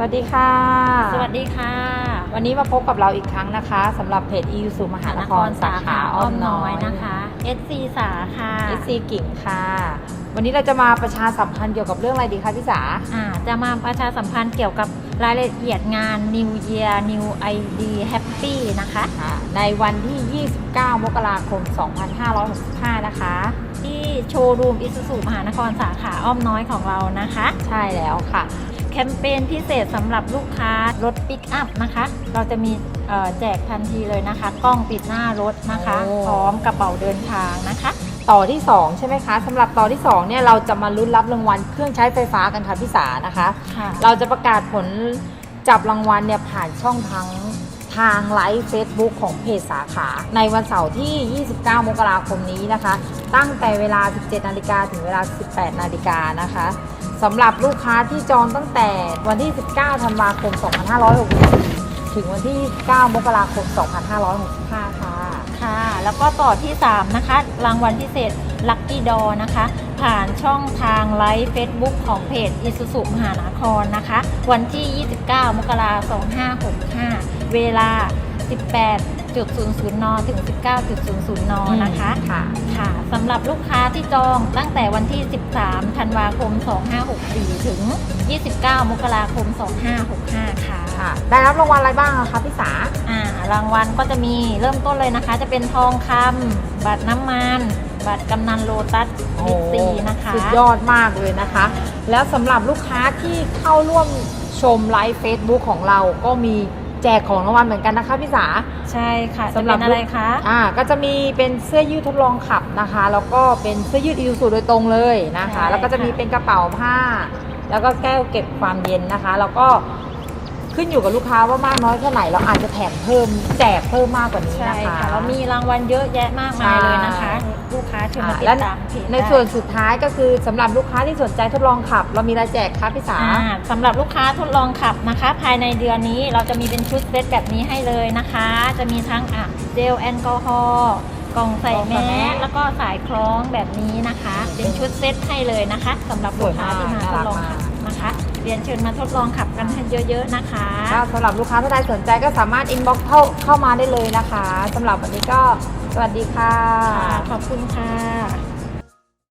สวัสดีค่ะ สวัสดีค่ะ วันนี้มาพบกับเราอีกครั้งนะคะสำหรับเพจอีสุมหานครสาขาอ้อมน้อยนะคะ SC สาค่ะเอซีกิ่งค่ะ วันนี้เราจะมาประชาสัมพันธ์เกี่ยวกับเรื่องอะไรดีคะพี่สาอ่าจะมาประชาสัมพันธ์เกี่ยวกับรายละเอียดงาน New Year New ID Happy นะคะค่ะในวันที่ 29 มกราคม 2565 นะคะ ที่โชว์รูมอิสุสุมหานครสาขาอ้อมน้อยของเรานะคะ ใช่แล้วค่ะ แคมเปญพิเศษสำหรับลูกค้ารถปิกอัพนะคะ เราจะมีเอ่อแจกทันทีเลยนะคะ กล้องติดหน้ารถนะคะโอ้พร้อมกระเป๋าเดินทางนะคะ ต่อที่ 2 ใช่ไหมคะสำหรับต่อที่2เนี่ยเราจะมาลุ้นรับรางวัลเครื่องใช้ไฟฟ้ากันค่ะพี่สานะคะค่ะเราจะประกาศผลจับรางวัลเนี่ยผ่านช่องทางทางไลฟ์ Facebook ของเพจสาขา ในวันเสาร์ที่ 29 มกราคมนี้นะคะ ตั้งแต่เวลา 17 นาฬิกาถึงเวลา 18 นาฬิกานะคะ สำหรับลูกค้าที่จองตั้งแต่วันที่ 19 ธันวาคม 2564 ถึงวันที่ 9 มกราคม 2565 ค่ะ ค่ะ แล้วก็ต่อที่ 3 นะคะ รางวัลพิเศษ Lucky d o นะคะ ผ่านช่องทางไลฟ์ Facebook ของเพจอิสุสุมหานครนะคะ วันที่ 29 มกราคม 2565 เวลา 18.00 น ถึง 19.00 น นะคะ ค่ะ ค่ะสำหรับลูกค้าที่จองตั้งแต่วันที่ 13 ธันวาคม 2564 ถึง 29 มกราคม 2565 ค่ะ ค่ะ ได้รับรางวัลอะไรบ้างอะคะพี่สา อ่ารางวัลก็จะมีเริ่มต้นเลยนะคะ จะเป็นทองคำบัตรน้ำมันบัตรกำนันโลตัสบิ๊กซีนะคะ สุดยอดมากเลยนะคะ แล้วสำหรับลูกค้าที่เข้าร่วมชมไลฟ์ Facebook ของเราก็มี แจกของรางวัลเหมือนกันนะคะพี่สา ใช่ค่ะจะสำหรัเป็บนอะไรคะ อ่าก็จะมีเป็นเสื้อยืดทดลองขับนะคะ แล้วก็เป็นเสื้อยืดอิวสูโดยตรงเลยนะคะแล้วก็จะมีเป็นกระเป๋าผ้า แล้วก็แก้วเก็บความเย็นนะคะ แล้วก็ ขึ้นอยู่กับลูกค้าว่ามากน้อยแค่ไหนเราอาจจะแถมเพิ่มแจกเพิ่มมากกว่านี้ใช่นะคะ ค่ะแล้วมีรางวัลเยอะแยะมากมายเลยนะคะใช่ลูกค้าเชิญมาอ่าติและดตามเพจในได้ส่วนสุดท้ายก็คือสำหรับลูกค้าที่สนใจทดลองขับ เรามีอะไรแจกคะพี่สา อ่าสำหรับลูกค้าทดลองขับนะคะ ภายในเดือนนี้เราจะมีเป็นชุดเซตแบบนี้ให้เลยนะคะ จะมีทั้งอะเจลแอลกอฮอล์กล่องใส่กล่องแมใส่แมสสแล้วก็สายคล้องแบบนี้นะคะ เป็นชุดเซตให้เลยนะคะสำหรับลูกค้าที่มาทดลองขับ นะคะ เรียนเชิญมาทดลองขับกันให้เยอะ ๆนะคะถ้าสำหรับลูกค้าท่านใดสนใจก็สามารถอินบ็อกเข้าเข้ามาได้เลยนะคะสำหรับวันนี้ก็สวัสดีค่ะ ค่ะขอบคุณค่ะ